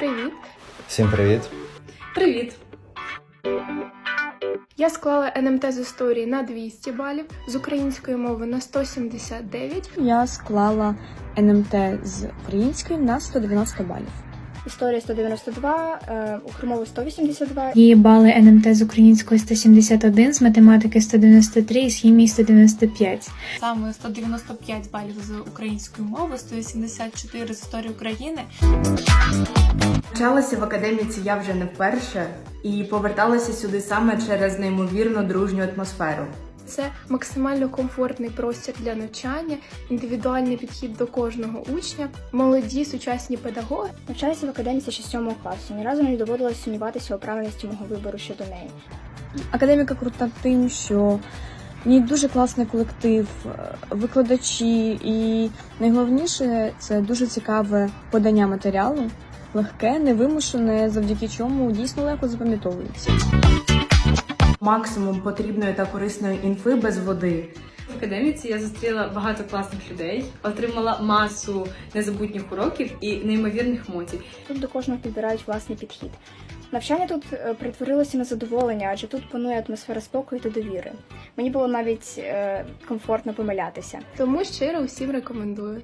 Привіт! Всім привіт! Привіт! Я склала НМТ з історії на 200 балів, з української мови на 179. Я склала НМТ з української на 190 балів. Історія 192, е, укрмови 182. Її бали НМТ з української 171, з математики 193 і з хімії 195. Саме 195 балів з української мови, 184 з історії України. Навчалася в академіці я вже не вперше і поверталася сюди саме через неймовірно дружню атмосферу. Це максимально комфортний простір для навчання, індивідуальний підхід до кожного учня, молоді сучасні педагоги. Навчаюся в академіці ще з 7 класу. Ні разу не доводилось сумніватися у правильності мого вибору щодо неї. Академіка крута тим, що в ній дуже класний колектив, е, викладачі, і найголовніше це дуже цікаве подання матеріалу, легке, невимушене, завдяки чому дійсно легко запам'ятовується. Максимум потрібної та корисної інфи без води. В академіці я зустріла багато класних людей, отримала масу незабутніх уроків і неймовірних емоцій. Тут до кожного підбирають власний підхід. Навчання тут е, перетворилося на задоволення, адже тут панує атмосфера спокою та довіри. Мені було навіть е, комфортно помилятися. Тому щиро усім рекомендую.